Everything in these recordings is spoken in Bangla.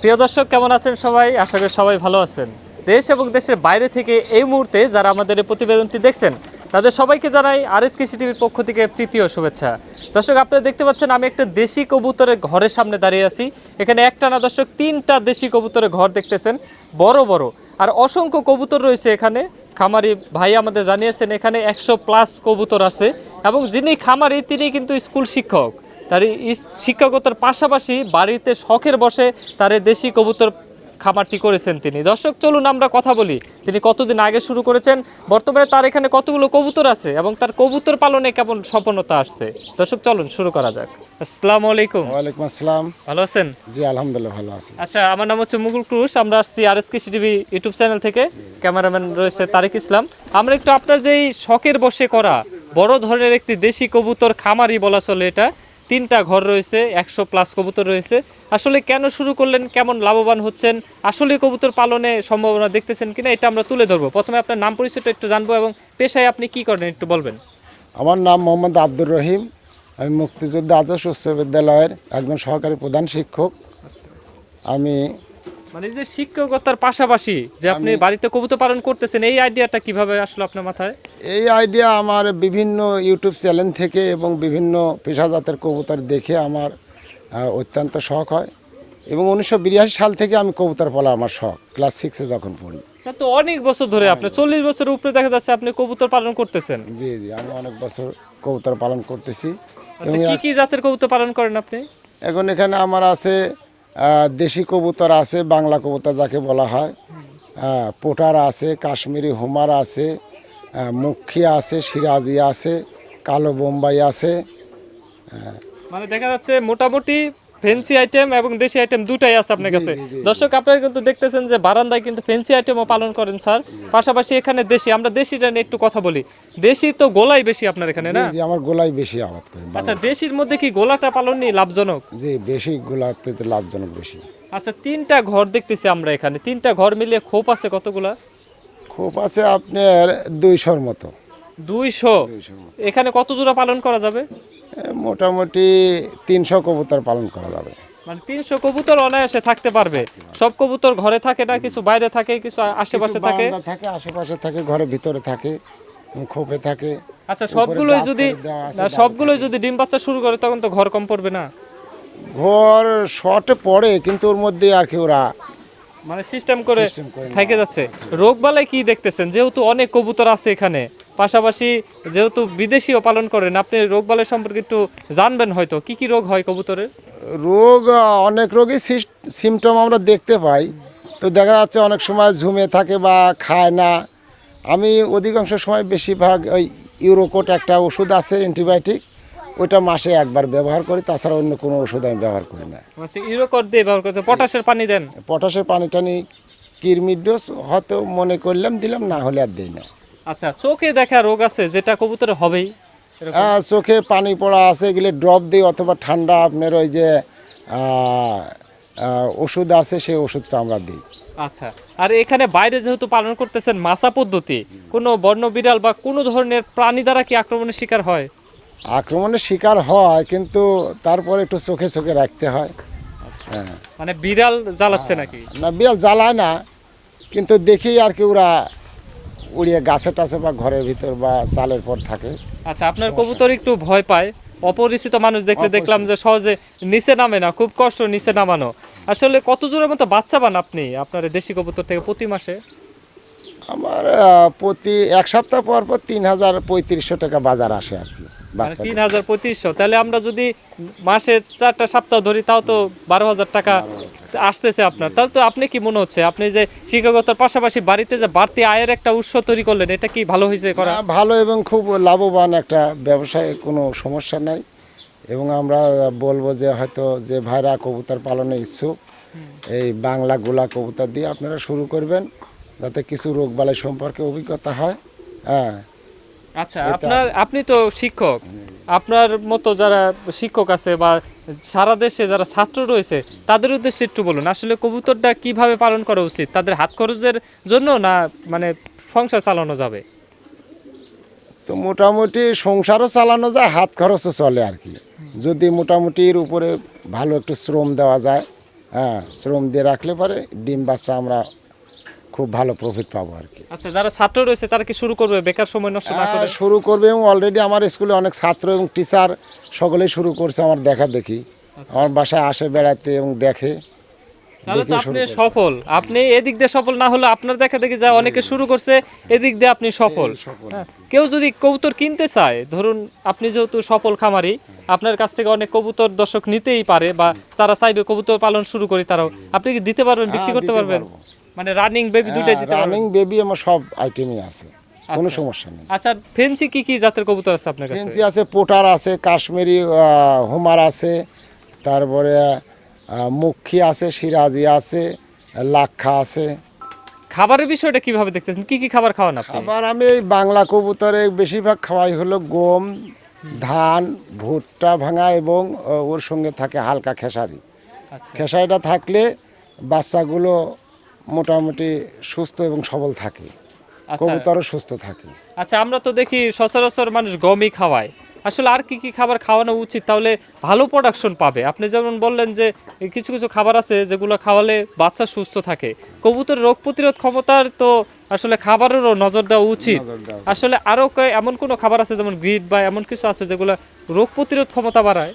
প্রিয় দর্শক, কেমন আছেন সবাই? আশা করি সবাই ভালো আছেন। দেশ এবং দেশের বাইরে থেকে এই মুহূর্তে যারা আমাদের এই প্রতিবেদনটি দেখছেন, তাদের সবাইকে জানাই আর এস কৃষি টিভির পক্ষ থেকে তৃতীয় শুভেচ্ছা। দর্শক, আপনারা দেখতে পাচ্ছেন, আমি একটা দেশি কবুতরের ঘরের সামনে দাঁড়িয়ে আছি। এখানে একটা না দর্শক, তিনটা দেশি কবুতরের ঘর দেখতেছেন, বড় বড়। আর অসংখ্য কবুতর রয়েছে এখানে। খামারি ভাই আমাদের জানিয়েছেন, এখানে একশো প্লাস কবুতর আছে। এবং যিনি খামারি, তিনি কিন্তু স্কুল শিক্ষক। তার এই শিক্ষকতার পাশাপাশি বাড়িতে শখের বসে তার দেশি কবুতর খামারটি করেছেন তিনি। দর্শক চলুন আমরা কথা বলি। তিনি কতদিন আগে শুরু করেছেন? বর্তমানে তার এখানে কতগুলো কবুতর আছে এবং তার কবুতর পালনে কেমন সফলতা আসছে? দর্শক চলুন শুরু করা যাক। আসসালামু আলাইকুম। ওয়ালাইকুম আসসালাম। ভালো আছেন? জি আলহামদুলিল্লাহ ভালো আছি। আচ্ছা আমার নাম হচ্ছে মুকুল ক্রুশ। আমরা আসছি R S TV YouTube channel থেকে। ক্যামেরাম্যান রয়েছে তারেক ইসলাম। আমরা একটু আপনার যেই শখের বসে করা বড় ধরনের একটি দেশি কবুতর খামারি বলা চলে এটা। তিনটা ঘর রয়েছে, একশো প্লাস কবুতর রয়েছে। আসলে কেন শুরু করলেন? কেমন লাভবান হচ্ছেন? আসলে কবুতর পালনে সম্ভাবনা দেখতেছেন কিনা? এটা আমরা তুলে ধরবো। প্রথমে আপনার নাম পরিচয়টা একটু জানব এবং পেশায় আপনি কি করেন একটু বলবেন। আমার নাম মোহাম্মদ আব্দুর রহিম। আমি মুক্তিযোদ্ধা আদর্শ উচ্চ বিদ্যালয়ের একজন সহকারী প্রধান শিক্ষক। আমি মানে যে শিক্ষকতার পাশাপাশি যে আপনি বাড়িতে কবুতর পালন করতেছেন এই আইডিয়াটা কীভাবে আসলো আপনার মাথায়? এই আইডিয়া আমার বিভিন্ন ইউটিউব চ্যানেল থেকে এবং বিভিন্ন পেশাজাতের কবুতর দেখে আমার অত্যন্ত শখ হয়। এবং উনিশশো বিরাশি সাল থেকে আমি কবুতর পালা আমার শখ ক্লাস সিক্সে যখন পড়ি। তো অনেক বছর ধরে আপনি চল্লিশ বছরের উপরে দেখা যাচ্ছে আপনি কবুতর পালন করতেছেন। জি জি আমি অনেক বছর কবুতর পালন করতেছি। আচ্ছা কি কি জাতের কবুতর পালন করেন আপনি? এখন এখানে আমার আছে দেশি কবুতর আছে, বাংলা কবুতর যাকে বলা হয়। পোটার আছে, কাশ্মীরি হুমার আছে মুখী আছে, সিরাজি আছে, কালো বোম্বাই আছে। মানে দেখা যাচ্ছে মোটামুটি ফেন্সি আইটেম এবং দেশি আইটেম দুটাই আছে আপনার কাছে। দর্শক আপনারা কিন্তু দেখতেছেন যে বারান্দায় কিন্তু ফেন্সি আইটেমও পালন করেন স্যার। পাশাপাশি এখানে দেশি আমরা দেশিটা নিয়ে একটু কথা বলি। দেশি তো গোলাই বেশি আপনার এখানে না? জি, আমার গোলাই বেশি আবাদ করি আচ্ছা দেশির মধ্যে কি গোলাটা পালন নিয়ে লাভজনক? জি বেশি গোলাতে তো লাভজনক বেশি। আচ্ছা তিনটা ঘর দেখতেছি আমরা এখানে। তিনটা ঘর মিলিয়ে খোপ আছে কতগুলা? খোপ আছে আপনার দুইশোর মতো। দুইশো। এখানে কত জোড়া পালন করা যাবে? মোটামুটি তিনশো কবুতর পালন করা যাবে। মানে তিনশো কবুতর অনায়াসে থাকতে পারবে। সব কবুতর ঘরে থাকে না কিছু বাইরে থাকে কিছু আশেপাশে থাকে? থাকে আশেপাশে থাকে ঘরের ভিতরে থাকে খোপে থাকে। আচ্ছা সবগুলোই যদি সবগুলোই যদি ডিম বাচ্চা শুরু করে তখন তো ঘর কম পড়বে না। ঘর শর্টে পড়ে কিন্তু ওর মধ্যে আর কি ওরা মানে সিস্টেম করে থেকে যাচ্ছে। রোগ বালাই কি দেখতেছেন? যেহেতু অনেক কবুতর আছে এখানে। পাশাপাশি যেহেতু বিদেশিও পালন করেন আপনি রোগ বালাই সম্পর্কে একটু জানবেন হয়তো। কি কি রোগ হয় কবুতরের? রোগ অনেক রোগই সিমটম আমরা দেখতে পাই। তো দেখা যাচ্ছে অনেক সময় ঝুমে থাকে বা খায় না। আমি অধিকাংশ সময় বেশিরভাগ ওই ইউরোকোট একটা ওষুধ আছে অ্যান্টিবায়োটিক। ওইটা মাসে একবার ব্যবহার করি তাছাড়া অন্য কোনো ওষুধ আমি ব্যবহার করি না। আচ্ছা ইউরোকট দিয়ে ব্যবহার করতে পটাশের পানি দেন? পটাশের পানি টানি কিরমির ডোজ হয়তো মনে করলাম দিলাম না হলে আর দিই না। আচ্ছা চোখে দেখা রোগ আছে যেটা কবুতরে হবেই? এরকম। চোখে পানি পড়া আছে এগুলো ড্রপ দিই অথবা ঠান্ডা আপনার ওই যে ওষুধ আছে সেই ওষুধটা আমরা দিই। আচ্ছা আর এখানে বাইরে যেহেতু পালন করতেছেন মাসা পদ্ধতি কোনো বন্য বিড়াল বা কোনো ধরনের প্রাণী দ্বারা কি আক্রমণের শিকার হয়? আক্রমণের শিকার হয় কিন্তু তারপরে একটু চোখে চোখে রাখতে হয়। হ্যাঁ মানে বিড়াল জ্বালাচ্ছে নাকি? না বিড়াল জ্বালায় না কিন্তু দেখি আর কি ওরা উড়িয়ে গাছে টাছে বা ঘরের ভিতর বা চালের পর থাকে। আচ্ছা আপনার কবুতর একটু ভয় পায়। অপরিচিত মানুষ দেখলে দেখলাম যে সহজে নিচে নামে না খুব কষ্ট নিচে নামানো। আসলে কত জোরের মতো বাচ্চা পান আপনি আপনার দেশি কবুতর থেকে প্রতি মাসে? আমার প্রতি এক সপ্তাহ পর পর তিন হাজার পঁয়ত্রিশশো টাকা বাজার আসে আর কি। তিন হাজার পঁয়ত্রিশশো তাহলে আমরা যদি মাসে চারটা সপ্তাহ ধরি তাও তো বারো হাজার টাকা আসতেছে আপনার। তাহলে তো আপনি কি মনে হচ্ছে? আপনি যে শিক্ষকতার পাশাপাশি বাড়িতে যে বাড়তি আয়ের একটা উৎস তৈরি করলেন এটা কি ভালো হয়েছে করা? ভালো এবং খুব লাভবান একটা ব্যবসায় কোনো সমস্যা নাই। এবং আমরা বলব যে হয়তো যে ভাইরা কবুতর পালনে ইচ্ছুক এই বাংলা গোলা কবুতর দিয়ে আপনারা শুরু করবেন যাতে কিছু রোগবালাই সম্পর্কে অভিজ্ঞতা হয়। হ্যাঁ আচ্ছা আপনার আপনি তো শিক্ষক। আপনার মতো যারা শিক্ষক আছে বা সারা দেশে যারা ছাত্র রয়েছে তাদের উদ্দেশ্যে একটু বলুন আসলে কবুতরটা কীভাবে পালন করা উচিত? তাদের হাত খরচের জন্য না মানে সংসার চালানো যাবে? তো মোটামুটি সংসারও চালানো যায় হাত খরচও চলে আর কি। যদি মোটামুটি এর উপরে ভালো একটু শ্রম দেওয়া যায় হ্যাঁ শ্রম দিয়ে রাখলে পরে ডিম বাচ্চা আমরা খুব ভালো প্রফিট পাবো আর কি। আচ্ছা যারা ছাত্র রয়েছে তারা কি শুরু করবে? বেকার সময় নষ্ট না করে? হ্যাঁ, শুরু করবে এবং অলরেডি আমার স্কুলে অনেক ছাত্র এবং টিচার সকলেই শুরু করছে আমার দেখা দেখি। আমার বাসায় আসে বেড়াতে এবং দেখে। তাহলে তো আপনি সফল। আপনি এদিক দিয়ে সফল না হলে আপনার দেখা দেখি যা অনেকে শুরু করছে এদিক দিয়ে আপনি সফল। হ্যাঁ, কেউ যদি কবুতর কিনতে চায় ধরুন আপনি যেহেতু সফল খামারি আপনার কাছ থেকে অনেক কবুতর দর্শক নিতেই পারে বা যারা চাইবে কবুতর পালন শুরু করি তারাও। আপনি কি দিতে পারবেন বিক্রি হ্যাঁ, করতে পারবেন? পারব। মানে রানিং বেবি দুটাই দিতে রানিং বেবি আমার সব আইটেমই আছে কোনো সমস্যা নেই। আচ্ছা ফেন্সি কি কি জাতের কবুতর আছে আপনার কাছে? ফেন্সি আছে পোটার আছে কাশ্মীরি হুমার আছে তারপরে মুখী আছে সিরাজি আছে লাক্ষা আছে। খাবারের বিষয়টা কীভাবে দেখতেছেন? কি কি খাবার খাওয়ান আপনি? আবার আমি এই বাংলা কবুতরে বেশিরভাগ খাওয়াই হলো গম ধান ভুট্টা ভাঙা এবং ওর সঙ্গে থাকে হালকা খেসারি। আচ্ছা। খেসারিটা থাকলে বাচ্চাগুলো মোটামুটি সুস্থ এবং সবল থাকে। আচ্ছা। কবুতরও সুস্থ থাকে। আচ্ছা আমরা তো দেখি সচরাচর মানুষ গমই খাওয়ায়। আসলে আর কি কি খাবার খাওয়ানো উচিত? তাহলে ভালো প্রোডাকশন পাবে। আপনি যেমন বললেন যে কিছু কিছু খাবার আছে যেগুলো খাওয়ালে বাচ্চা সুস্থ থাকে। কবুতর রোগ প্রতিরোধ ক্ষমতার তো আসলে খাবারেরও নজর দেওয়া উচিত। আসলে আরও এমন কোনো খাবার আছে যেমন গ্রিড বা এমন কিছু আছে যেগুলো রোগ প্রতিরোধ ক্ষমতা বাড়ায়?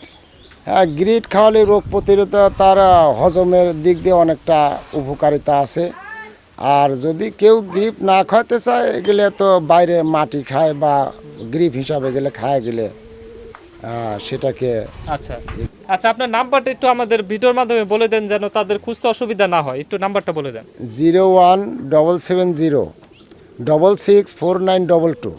হ্যাঁ গ্রিড খাওয়ালে রোগ প্রতিরোধ তার হজমের দিক দিয়ে অনেকটা উপকারিতা আছে। আর যদি কেউ গ্রিপ না খাওয়াতে চায় গেলে তো বাইরে মাটি খায় বা গ্রিপ হিসাবে গেলে খায় গেলে সেটাকে আচ্ছা। আচ্ছা আপনার নাম্বারটা একটু আমাদের ভিডিওর মাধ্যমে বলে দেন যেন তাদের খুঁজতে অসুবিধা না হয়। একটু নাম্বারটা বলে দেন। Zero one double seven zero double six four nine double two.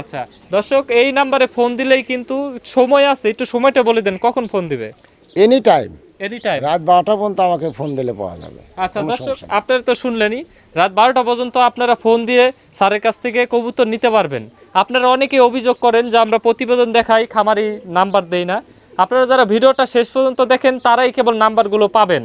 আচ্ছা দর্শক এই নাম্বারে ফোন দিলেই কিন্তু সময় আছে একটু সময়টা বলে দেন কখন ফোন দিবে? এনি টাইম এনি টাইম রাত বারোটা পর্যন্ত আমাকে ফোন দিলে পাওয়া যাবে আচ্ছা দর্শক আপনারা তো শুনলেনই রাত বারোটা পর্যন্ত আপনারা ফোন দিয়ে স্যারের কাছ থেকে কবুতর নিতে পারবেন। আপনারা অনেকেই অভিযোগ করেন যে আমরা প্রতিবেদন দেখাই খামারি নাম্বার দেই না। আপনারা যারা ভিডিওটা শেষ পর্যন্ত দেখেন তারাই কেবল নাম্বারগুলো পাবেন।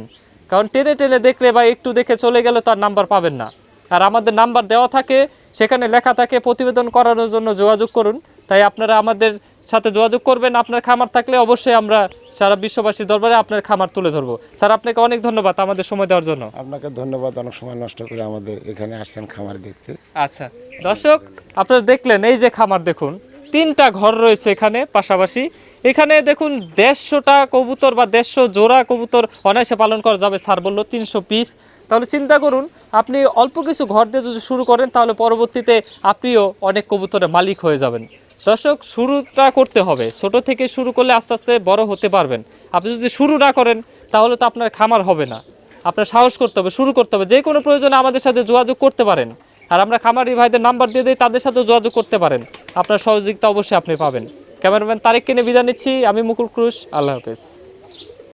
কারণ টেনে টেনে দেখলে বা একটু দেখে চলে গেলে তার নাম্বার পাবেন না। আর আমাদের নাম্বার দেওয়া থাকে সেখানে লেখা থাকে প্রতিবেদন করানোর জন্য যোগাযোগ করুন। তাই আপনারা আমাদের সাথে যোগাযোগ করবেন। আপনার খামার থাকলে অবশ্যই আমরা সারা বিশ্ববাসীর দরবারে আপনার খামার তুলে ধরবো। স্যার আপনাকে অনেক ধন্যবাদ আমাদের সময় দেওয়ার জন্য। আপনাকে ধন্যবাদ অনেক সময় নষ্ট করে আমাদের এখানে আসছেন খামার দেখতে। আচ্ছা দর্শক আপনারা দেখলেন এই যে খামার দেখুন। তিনটা ঘর রয়েছে এখানে পাশাপাশি। এখানে দেখুন দেড়শোটা কবুতর বা দেড়শো জোড়া কবুতর অনায়াসে পালন করা যাবে, স্যার বলল, তিনশো পিস তাহলে চিন্তা করুন, আপনি অল্প কিছু ঘর দিয়ে যদি শুরু করেন, তাহলে পরবর্তীতে আপনিও অনেক কবুতরের মালিক হয়ে যাবেন। দর্শক, শুরুটা করতে হবে। ছোট থেকে শুরু করলে আস্তে আস্তে বড় হতে পারবেন। আপনি যদি শুরু না করেন, তাহলে তো আপনার খামার হবে না। আপনার সাহস করতে হবে, শুরু করতে হবে। যে কোনো প্রয়োজনে আমাদের সাথে যোগাযোগ করতে পারেন। আর আমরা খামারি ভাইদের নাম্বার দিয়ে দিই তাদের সাথে যোগাযোগ করতে পারেন। আপনার সহযোগিতা অবশ্যই আপনি পাবেন। ক্যামেরাম্যান তারেক কিনে বিদায় নিচ্ছি। আমি মুকুল ক্রুশ। আল্লাহ হাফেজ।